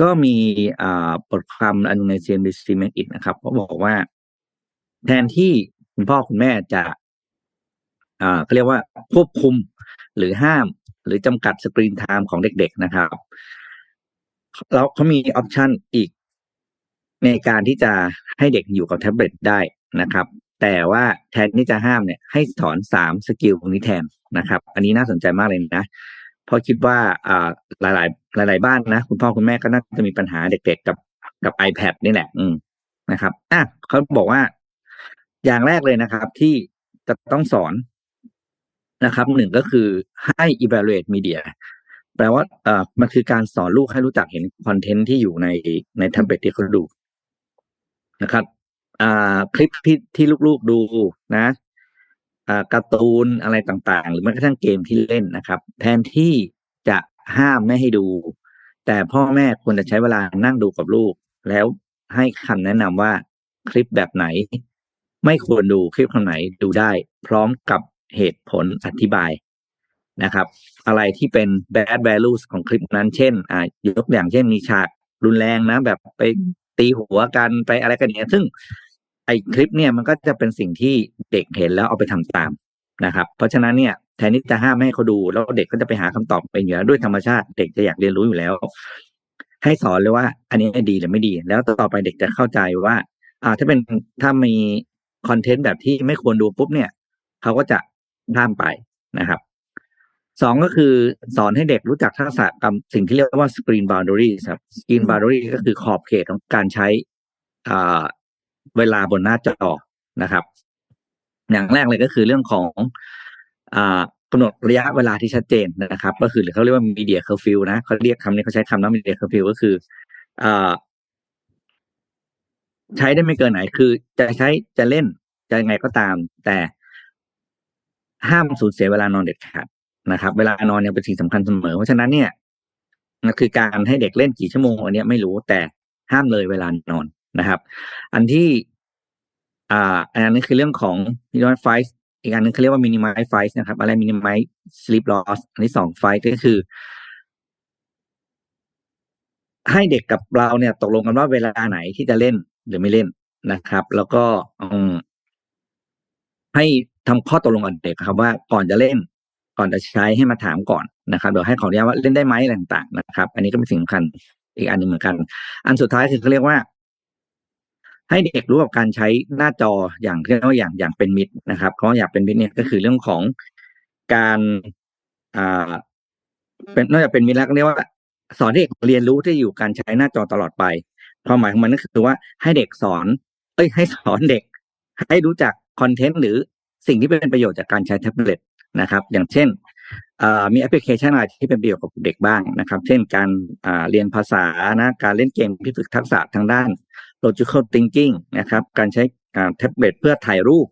ก็มีบทความอันใน CNBC Make It นะครับเขาบอกว่า แทนที่คุณพ่อคุณแม่จะเขาเรียกว่าควบคุมหรือห้าม หรือจำกัดสกรีนไทม์ของเด็กๆนะครับแล้วเขามีออปชันอีกในการที่จะให้เด็กอยู่กับแท็บเล็ตได้นะครับ แต่ว่าแทนที่จะห้ามเนี่ย ให้สอนสามสกิลนี้แทนนะครับ อันนี้น่าสนใจมากเลยนะ เพราะคิดว่าอ่าหลาย ๆ หลาย ๆ บ้านนะ คุณพ่อคุณแม่ก็น่าจะมีปัญหาเด็กๆกับกับ iPad นี่แหละ อืมนะครับอะเขาบอกว่า อย่างแรกเลยนะครับ ที่จะต้องสอนนะครับหนึ่งก็คือให้ evaluate media แปลว่าเอ่อมันคือการสอนลูกให้รู้จักเห็นคอนเทนต์ที่อยู่ในในแท็บเล็ตที่เขาดูนะครับอ่าคลิปที่ที่ลูกๆดูนะ การ์ตูนอะไรต่างๆ หรือแม้กระทั่งเกมที่เล่นนะครับ แทนที่จะห้ามไม่ให้ดู แต่พ่อแม่ควรจะใช้เวลานั่งดูกับลูก แล้วให้คำแนะนำว่าคลิปแบบไหน ไม่ควรดูคลิปคนไหนดูได้ พร้อมกับเหตุผลอธิบายนะครับ อะไรที่เป็น bad values ของคลิปนั้น เช่นอ่ายกอย่างเช่นมีฉากรุนแรงนะ แบบไปตีหัวกันไปอะไรกันอย่างเงี้ยซึ่ง ไอคลิปเนี่ยมันก็จะเป็นสิ่งที่เด็กเห็นแล้วเอาไปทำตามนะครับ เพราะฉะนั้นเนี่ยแทนที่จะห้ามไม่ให้เขาดูแล้วเด็กก็จะไปหาคำตอบเองอยู่แล้วด้วยธรรมชาติเด็กจะอยากเรียนรู้อยู่แล้ว ให้สอนเลยว่า อันนี้ดีหรือไม่ดี แล้วต่อไปเด็กจะเข้าใจว่าอ่าถ้าเป็นถ้ามีคอนเทนต์แบบที่ไม่ควรดูปุ๊บเนี่ยเขาก็จะห้ามไปนะครับสองก็คือสอนให้เด็กรู้จักทักษะกรรมสิ่งที่เรียกว่า screen boundary ครับ screen boundary ก็คือขอบเขตของการใช้อ่า เวลาบนหน้าจอนะครับ อย่างแรกเลยก็คือเรื่องของกำหนดระยะเวลาที่ชัดเจนนะครับ ก็คือหรือเขาเรียกว่า media curfew นะเขาเรียกคำนี้เขาใช้คำนั้น media curfew ก็คืออใช้ได้ไม่เกินไหน คือจะใช้จะเล่นจะยังไงก็ตาม แต่ห้ามสูญเสียเวลานอนเด็ดขาดนะครับ เวลานอนยังเป็นสิ่งสำคัญเสมอ เพราะฉะนั้นเนี่ยนั่นคือการให้เด็กเล่นกี่ชั่วโมงอันนี้ไม่รู้แต่ห้ามเลยเวลานอน นะครับ อันที่อ่าอันนั้นคือเรื่องของ minimize fight อีกอันนึงเขาเรียกว่า minimize fight นะครับ อะไร minimize sleep loss อันที่สอง fight ก็คือ ให้เด็กกับเราเนี่ย ตกลงกันว่าเวลาไหนที่จะเล่นหรือไม่เล่นนะครับ แล้วก็ให้ทำข้อตกลงกับเด็กครับ ว่าก่อนจะเล่น ก่อนจะใช้ให้มาถามก่อนนะครับเดี๋ยวให้ขออนุญาตว่าเล่นได้ไหมอะไรต่างๆนะครับ อันนี้ก็เป็นสิ่งสำคัญอีกอันหนึ่งเหมือนกัน อันสุดท้ายคือเขาเรียกว่า ให้เด็กรู้กับการใช้หน้าจออย่างเรียกว่าอย่างอย่างเป็นมิตรนะครับเพราะอยากเป็นมิตรเนี่ยก็คือเรื่องของการอ่าเป็นนอกจากเป็นมิตรแล้วก็เรียกว่า สอนเด็กเรียนรู้ที่อยู่การใช้หน้าจอตลอดไปความหมายของมันก็คือว่าให้เด็กสอน เอ้ยให้สอนเด็ก ให้รู้จักคอนเทนต์หรือสิ่งที่เป็นประโยชน์จากการใช้แท็บเล็ตนะครับ อย่างเช่นมีแอปพลิเคชันอะไรที่เป็นประโยชน์กับเด็กบ้างนะครับ เช่นการเรียนภาษานะการเล่นเกมที่ฝึกทักษะทางด้าน logical thinking นะครับ การใช้แท็บเล็ตเพื่อถ่ายรูป